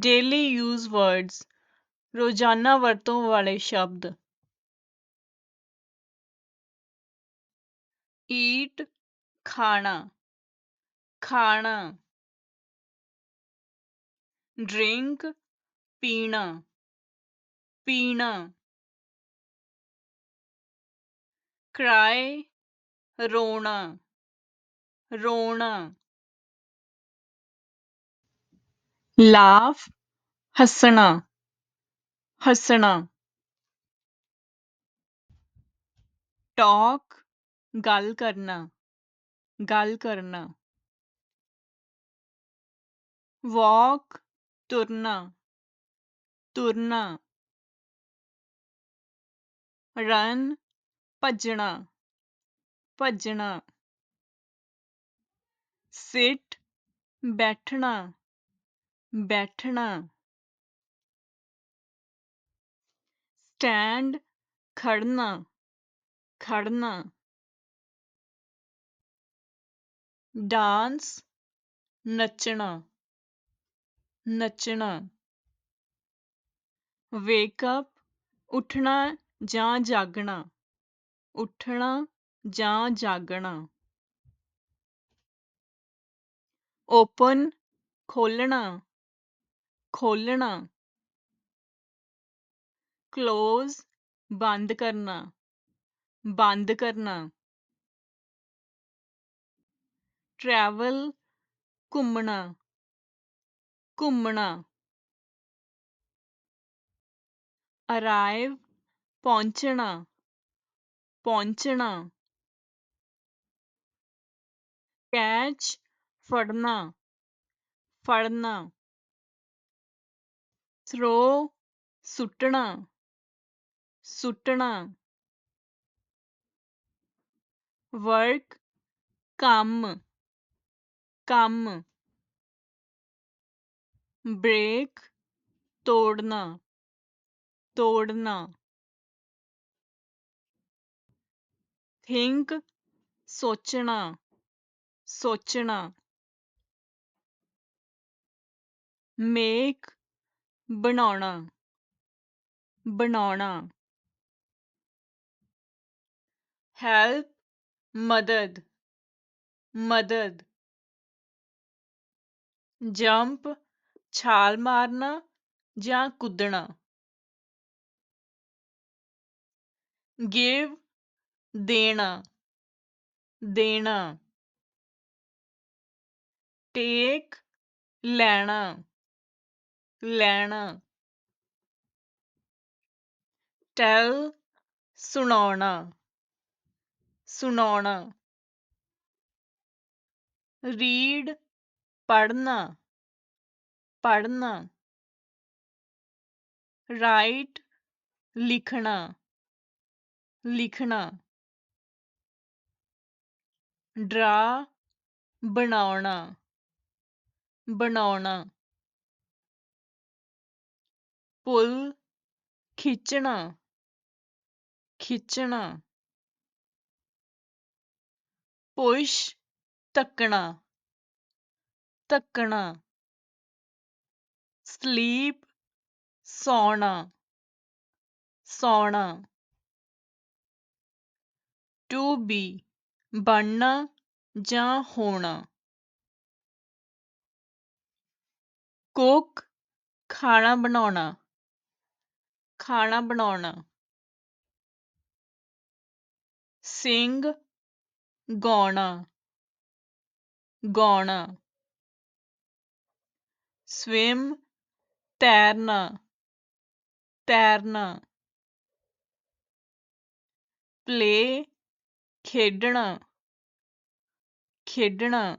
Daily use words ਰੋਜ਼ਾਨਾ ਵਰਤੋਂ ਵਾਲੇ ਸ਼ਬਦ ਈਟ ਖਾਣਾ ਖਾਣਾ ਡਰਿੰਕ ਪੀਣਾ ਪੀਣਾ cry ਰੋਣਾ ਰੋਣਾ लाफ, हंसना हंसना। टॉक, गल करना गल करना। वॉक, तुरना तुरना। रन, भजना भजना। सिट, बैठना। ਬੈਠਣਾ ਸਟੈਂਡ ਖੜਨਾ ਖੜਨਾ ਡਾਂਸ ਨੱਚਣਾ ਨੱਚਣਾ ਵੇਕ ਅਪ ਉੱਠਣਾ ਜਾਂ ਜਾਗਣਾ ਉੱਠਣਾ ਜਾਂ ਜਾਗਣਾ ਓਪਨ ਖੋਲਣਾ ਖੋਲਣਾ ਕਲੋਜ਼ ਬੰਦ ਕਰਨਾ ਬੰਦ ਕਰਨਾ ਟਰੈਵਲ ਘੁੰਮਣਾ ਘੁੰਮਣਾ ਅਰਾਈਵ ਪਹੁੰਚਣਾ ਪਹੁੰਚਣਾ ਕੈਚ ਫੜਨਾ ਫੜਨਾ थ्रो सुटना सुटना वर्क कम कम। ब्रेक तोड़ना तोड़ना थिंक सोचना सोचना मेक बना बना हेल्प मदद। मदद। जंप छाल मारना या कुदना। गिव देना। देना। टेक लेना। ਲੈਣਾ ਟੈਲ ਸੁਣਾਉਣਾ ਸੁਣਾਉਣਾ ਰੀਡ ਪੜ੍ਹਨਾ ਪੜ੍ਹਨਾ ਰਾਈਟ ਲਿਖਣਾ ਲਿਖਣਾ ਡਰਾ ਬਣਾਉਣਾ ਬਣਾਉਣਾ पुल खिचना, खींचना। पुश धक्कना धक्कना स्लीप सोना सोना। टू बी बनना या होना। कुक खाना बनाना। ਖਾਣਾ ਬਣਾਉਣਾ ਸਿੰਗ ਗਾਉਣਾ ਗਾਉਣਾ ਸਵਿਮ ਤੈਰਨਾ ਤੈਰਨਾ ਪਲੇ ਖੇਡਣਾ ਖੇਡਣਾ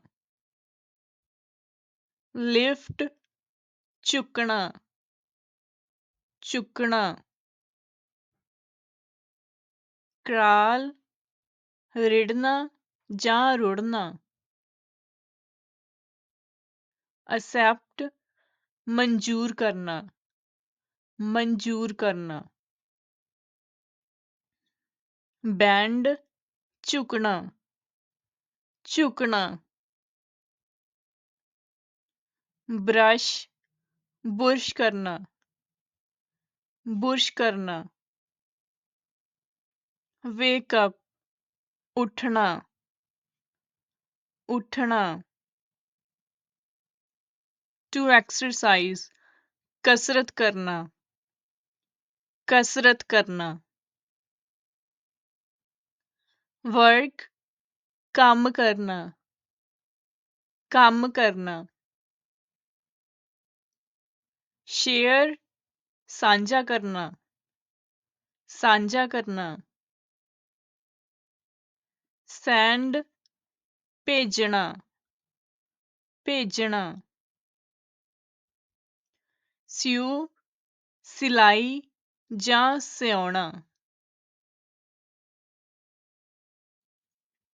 ਲਿਫਟ ਚੁੱਕਣਾ चुकना। क्राल रिड़ना या रुड़ना असैप्ट मंजूर करना। मंजूर करना। बैंड झुकना झुकना ब्रश बुरश करना। बुर्श करना। वेकअप उठना। उठना। टू एक्सरसाइज कसरत करना। कसरत करना। वर्क काम करना। काम करना। शेयर साझा करना। साझा करना। सैंड भेजना। भेजना। स्यू सिलाई जां सियाउणा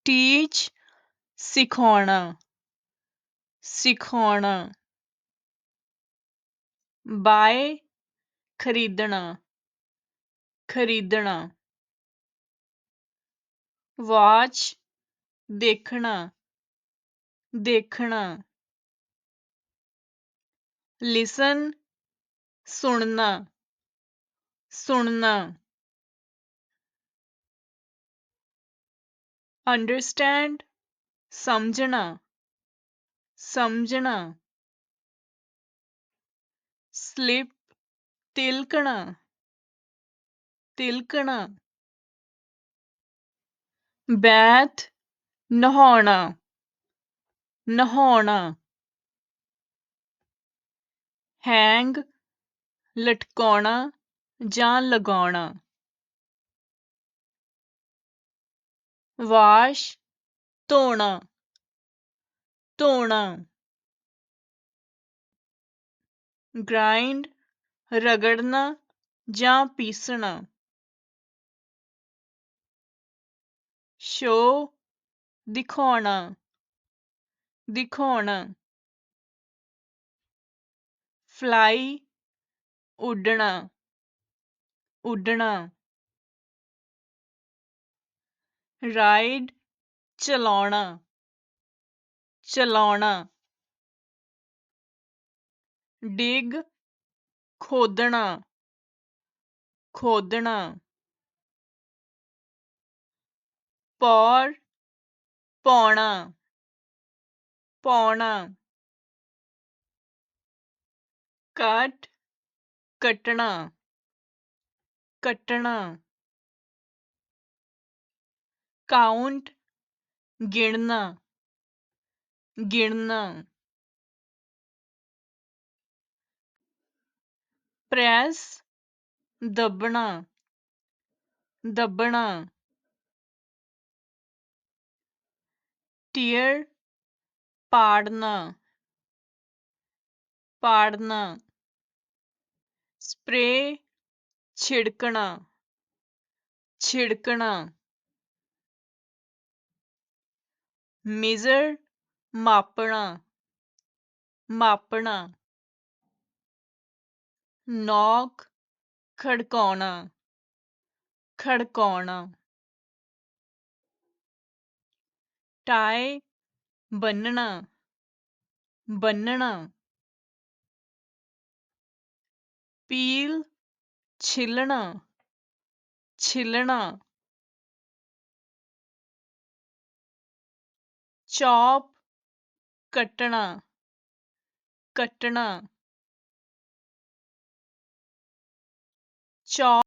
टीच सिखाना। सिखाना। बाय खरीदना खरीदना वाच देखना देखना लिसन सुनना सुनना अंडरस्टैंड समझना समझना स्लिप तिलकना तिलकना बैथ. नहाना नहाना हैंग. लटकाना जां लगाना वाश. धोना धोना ग्राइंड. ਰਗੜਨਾ ਜਾਂ ਪੀਸਣਾ? show ਦਿਖਾਉਣਾ। ਦਿਖਾਉਣਾ। fly ਉੱਡਣਾ। ਉੱਡਣਾ। ride ਚਲਾਉਣਾ। ਚਲਾਉਣਾ। dig खोदना खोदना पौर पौना पौना कट कटना कटना काउंट गिनना गिनना प्रेस दबना दबना टीयर पाड़ना पाड़ना। स्प्रे छिड़कना छिड़कना। मेजर मापना मापना। नॉक खड़काना खड़काना। टाई बन्नना बन्नना। पील छिलना छिलना। चॉप कटना कटना। चॉप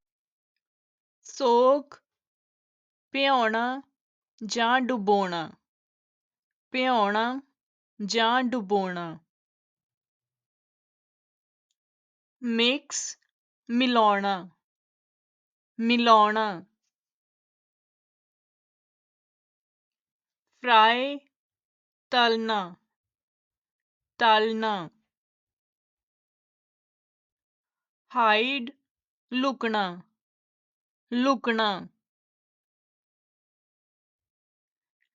सोक भ्योना जां डुबोना भ्योना जां डुबोना मिक्स मिलाना मिलाना फ्राई तलना तलना हाइड लुकना लुकना।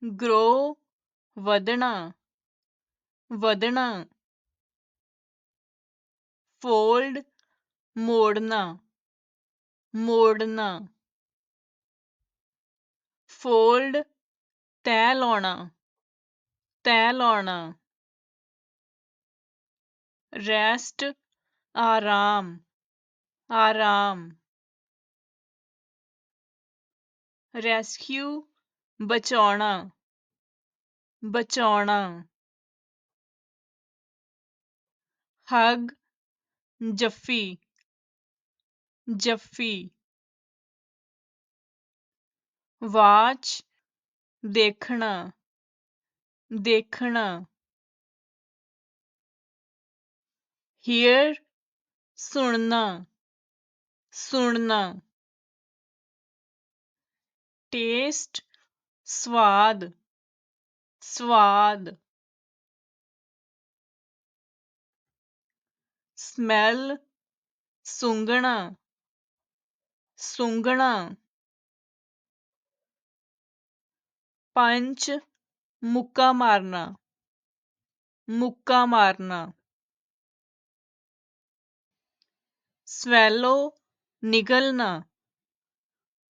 ग्रो वधना वधना फोल्ड, मोड़ना मोड़ना। फोल्ड तैह् लाना तैह् लाना। रेस्ट, आराम। आराम। रेस्क्यू बचाना। बचाना। हग जफ्फी जफ्फी वाच देखना। देखना। हियर सुनना। सुनना। टेस्ट स्वाद। स्वाद। स्मेल सूंघना। सूंघना। पंच मुक्का मारना। मुक्का मारना। स्वेलो निगलना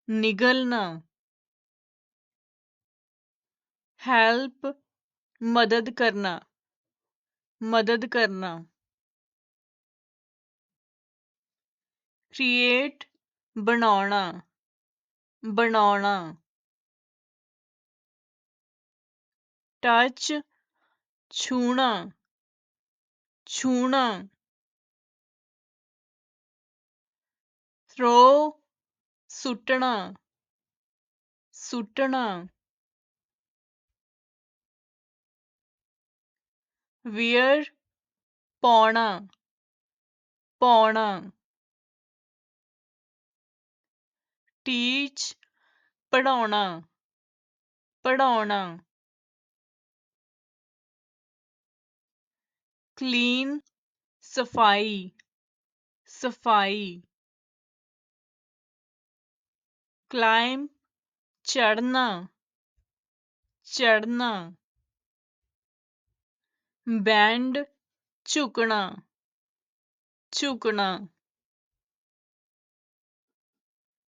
निगलना। हेल्प मदद करना मदद करना। क्रिएट बनाना बनाना। टच छूना छूना। थ्रो सुटना सुटना वियर पौना पौना टीच पढ़ाना पढ़ाना क्लीन सफ़ाई सफ़ाई क्लाइम चढ़ना। चढ़ना। बैंड झुकना झुकना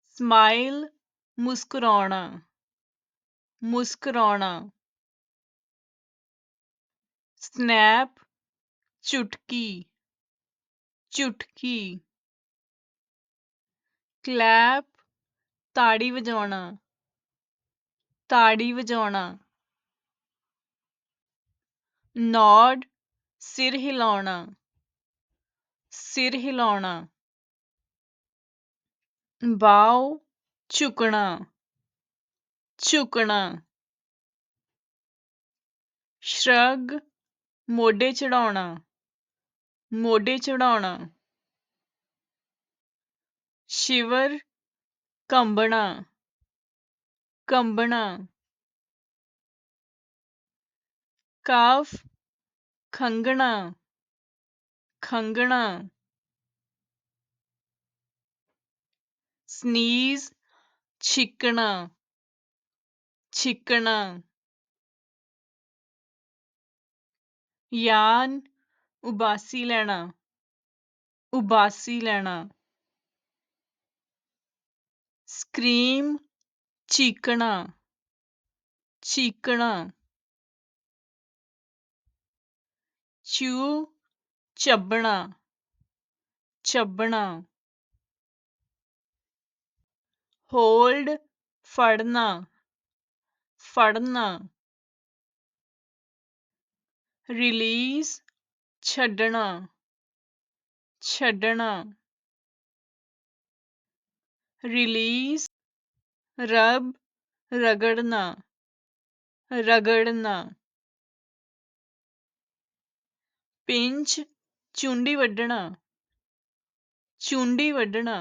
स्माइल मुस्कुराना। मुस्कुराना। स्नैप चुटकी। चुटकी। क्लैप ताड़ी वजाना ताड़ी वजाना नॉड सिर हिलाना सिर हिलाना बाव झुकना झुकना श्रग मोढे चढ़ाना मोढे चढ़ाना शिवर कंबना कंबना। काफ खंगना खंगना। स्नीज छिकना छिकना। यान उबासी लेना उबासी लेना। scream ਚੀਕਣਾ। ਚੀਕਣਾ। ਚੂ ਚੱਬਣਾ। ਚੱਬਣਾ। hold ਫੜਨਾ। ਫੜਨਾ। release ਛੱਡਣਾ। ਛੱਡਣਾ। release, rub ਰਗੜਨਾ ਰਗੜਨਾ pinch ਚੂੰਡੀ ਵੱਢਣਾ ਚੂੰਡੀ ਵੱਢਣਾ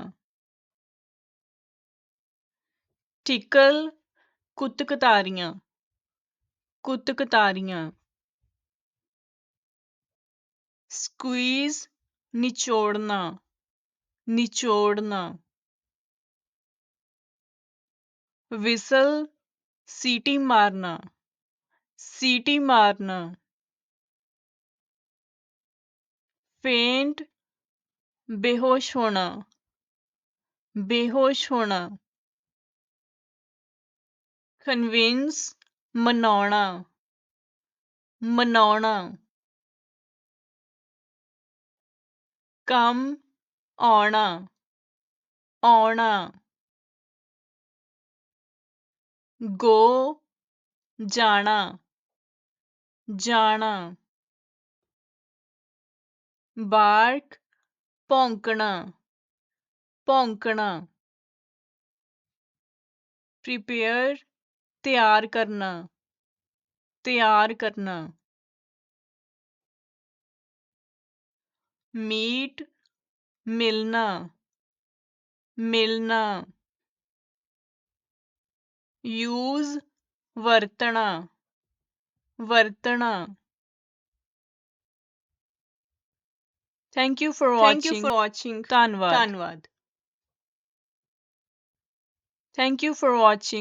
tickle ਕੁਤਕਤਾਰੀਆਂ ਕੁਤਕਤਾਰੀਆਂ squeeze ਨਿਚੋੜਨਾ ਨਿਚੋੜਨਾ विसल, सीटी मारना सीटी मारना। फेंट, बेहोश होना बेहोश होना। कन्विंस, मनाना मनाना। कम, आना आना। गो जाना जाना। बार्क पौंकना पौंकना। प्रिपेयर तैयार करना तैयार करना। मीट मिलना मिलना। यूज़ वर्तना वर्तना thank you for thank you for watching Dhanbad धनवाद थैंक यू फॉर वॉचिंग